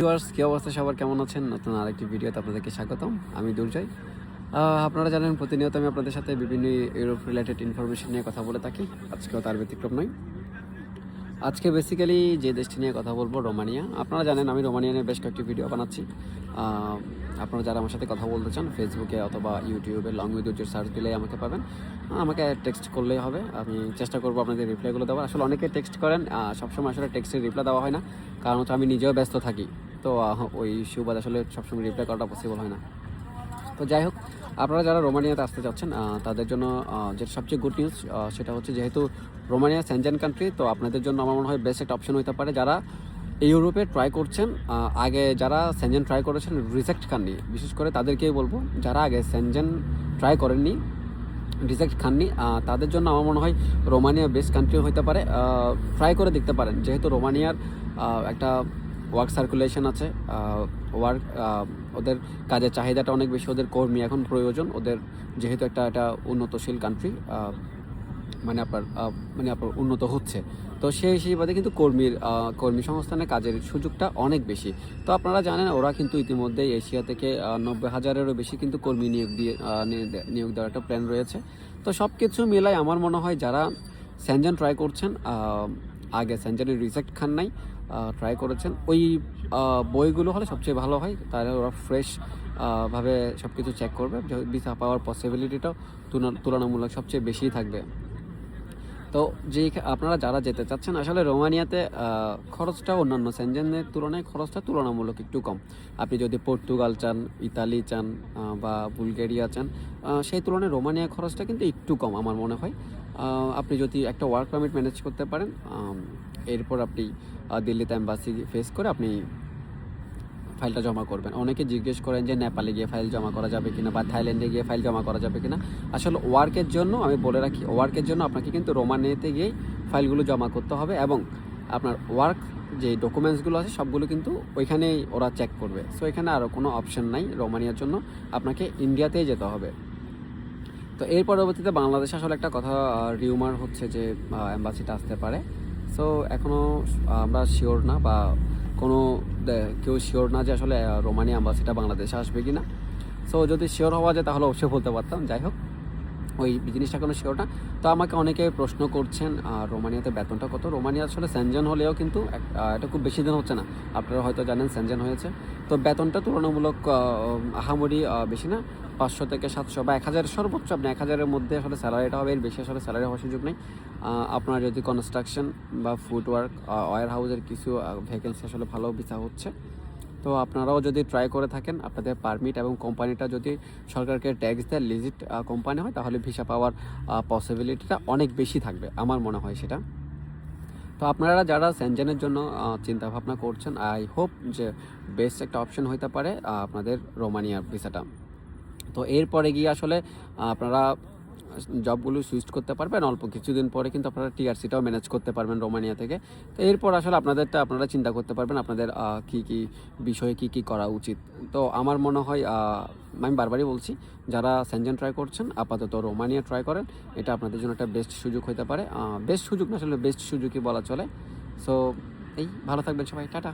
Viewers, কী অবস্থা? সবার কেমন আছেন? নতুন আরেকটি ভিডিওতে আপনাদেরকে স্বাগতম। আমি দুর্জয়। আপনারা জানেন, প্রতিনিয়ত আমি আপনাদের সাথে বিভিন্ন ইউরোপ রিলেটেড ইনফরমেশন নিয়ে কথা বলে থাকি। আজকেও তার ব্যতিক্রম নয়। আজকে বেসিক্যালি যে দেশটি নিয়ে কথা বলব, রোমানিয়া। আপনারা জানেন, আমি রোমানিয়া নিয়ে বেশ কয়েকটি ভিডিও বানাচ্ছি। আপনারা যারা আমার সাথে কথা বলতে চান ফেসবুকে অথবা ইউটিউবে লং উইথ সার্চ দিলেই আমাকে পাবেন। আমাকে টেক্সট করলেই হবে। আমি চেষ্টা করব আপনাদের রিপ্লাইগুলো দেওয়ার। আসলে অনেকে টেক্সট করেন সবসময় আসলে টেক্সটের রিপ্লাই দেওয়া হয় না। কারণ হচ্ছে আমি নিজেও ব্যস্ত থাকি। তো ওই সুবাদ আসলে সবসময় রিপ্লাই করাটা পসিবল হয় না। তো যাই হোক, আপনারা যারা রোমানিয়াতে আসতে চাচ্ছেন তাদের জন্য যেটা সবচেয়ে গুড নিউজ সেটা হচ্ছে যেহেতু রোমানিয়া সেনজেন কান্ট্রি তো আপনাদের জন্য আমার মনে হয় বেস্ট একটা অপশন হতে পারে। যারা ইউরোপে ট্রাই করছেন আগে যারা সেনজেন ট্রাই করেছেন রিজেক্ট খাননি বিশেষ করে তাদেরকেই বলব, যারা আগে সেনজেন ট্রাই করেননি রিজেক্ট খাননি তাদের জন্য আমার মনে হয় রোমানিয়া বেস্ট কান্ট্রি হতে পারে। ট্রাই করে দেখতে পারেন। যেহেতু রোমানিয়ার একটা ওয়ার্ক সার্কুলেশন আছে ওয়ার্ক ওদের কাজের চাহিদাটা অনেক বেশি, ওদের কর্মী এখন প্রয়োজন, ওদের যেহেতু একটা একটা উন্নতশীল কান্ট্রি মানে আপনার মানে আপনার উন্নত হচ্ছে। তো সেই হিসেবে কিন্তু কর্মীর কর্মী সংস্থানে কাজের সুযোগটা অনেক বেশি। তো আপনারা জানেন, ওরা কিন্তু ইতিমধ্যে এশিয়া থেকে নব্বই হাজারেরও বেশি কিন্তু কর্মী নিয়োগ দিয়ে নিয়োগ দেওয়ার একটা প্ল্যান রয়েছে। তো সব কিছু মিলাই আমার মনে হয় যারা স্যানজান ট্রাই করছেন আগে স্যানজানের রিজেক্ট খান নাই ট্রাই করেছেন। ওই বইগুলো হলে সবচেয়ে ভালো হয়। তাহলে ওরা ফ্রেশ ভাবে সব কিছু চেক করবে ভিসা পাওয়ার পসিবিলিটিটাও তুলনামূলক সবচেয়ে বেশি থাকবে। তো যে আপনারা যারা যেতে চাচ্ছেন, আসলে রোমানিয়াতে খরচটা অন্যান্য সেনজেনের তুলনায় খরচটা তুলনামূলক একটু কম। আপনি যদি পর্তুগাল চান, ইতালি চান বা বুলগেরিয়া চান সেই তুলনায় রোমানিয়া খরচটা কিন্তু একটু কম আমার মনে হয়। আপনি যদি একটা ওয়ার্ক পারমিট ম্যানেজ করতে পারেন এরপর আপনি দিল্লিতে অ্যাম্বাসি ফেস করে আপনি ফাইলটা জমা করবেন। অনেকে জিজ্ঞেস করেন যে, নেপালে গিয়ে ফাইল জমা করা যাবে কিনা বা থাইল্যান্ডে গিয়ে ফাইল জমা করা যাবে কিনা। আসলে ওয়ার্কের জন্য, আমি বলে রাখি, ওয়ার্কের জন্য আপনাকে কিন্তু রোমানিয়াতে গিয়েই ফাইলগুলো জমা করতে হবে এবং আপনার ওয়ার্ক যে ডকুমেন্টসগুলো আছে, সবগুলো কিন্তু ওইখানেই ওরা চেক করবে। সো এখানে আরও কোনো অপশন নাই রোমানিয়ার জন্য, আপনাকে ইন্ডিয়াতেই যেতে হবে। তো এর পরবর্তীতে বাংলাদেশে আসলে একটা কথা রিউমার হচ্ছে যে অ্যাম্বাসিটা আসতে পারে। সো এখনও আমরা শিওর না বা কোনো কেউ শিওর না যে আসলে রোমানিয়া সেটা বাংলাদেশে আসবে কি না সো যদি শিওর হওয়া যায়, তাহলে অবশ্যই বলতে পারতাম। যাই হোক। ওই জিনিসটা কোনো শিওর না তো আমাকে অনেকে প্রশ্ন করছেন রোমানিয়াতে বেতনটা কত? রোমানিয়া আসলে স্যানজেন হলেও কিন্তু এটা খুব বেশি দিন হচ্ছে না। আপনারা হয়তো জানেন স্যানজেন হয়েছে। তো বেতনটা তুলনামূলক আহামরি বেশি না। পাঁচশো থেকে সাতশো বা এক হাজার, সর্বোচ্চ আপনি এক হাজারের মধ্যে আসলে স্যালারিটা হবে। এর বেশি আসলে স্যালারি হওয়ার সুযোগ নেই। আপনার যদি কনস্ট্রাকশন বা ফুটওয়ার্ক ওয়ার হাউসের কিছু ভ্যাকেন্সি আসলে ভালো ভিসা হচ্ছে। তো আপনারাও যদি ট্রাই করে থাকেন, আপনাদের পারমিট এবং কোম্পানিটা যদি সরকারকে ট্যাক্স দেয় লিজিট কোম্পানি হয়, তাহলে ভিসা পাওয়ার পসিবিলিটিটা অনেক বেশি থাকবে, আমার মনে হয় সেটা। তো আপনারা যারা সেনজেনের জন্য চিন্তা ভাবনা করছেন আই হোপ যে বেস্ট একটা অপশন হইতে পারে আপনাদের রোমানিয়া ভিসাটা তো এরপরে গিয়ে আসলে আপনারা জবগুলো সুইচ করতে পারবেন, অল্প কিছুদিন পরে কিন্তু আপনারা টিআরসিটাও ম্যানেজ করতে পারবেন রোমানিয়া থেকে। তো এরপর আসলে আপনাদেরটা আপনারা চিন্তা করতে পারবেন আপনাদের কি কি বিষয়ে কি কি করা উচিত। তো আমার মনে হয় আমি বারবারই বলছি, যারা সেনজেন ট্রাই করছেন, আপাতত রোমানিয়া ট্রাই করেন, এটা আপনাদের জন্য একটা বেস্ট সুযোগ হতে পারে। বেস্ট সুযোগ না আসলে বেস্ট সুযোগই বলা চলে। সো এই, ভালো থাকবেন সবাই, টাটা।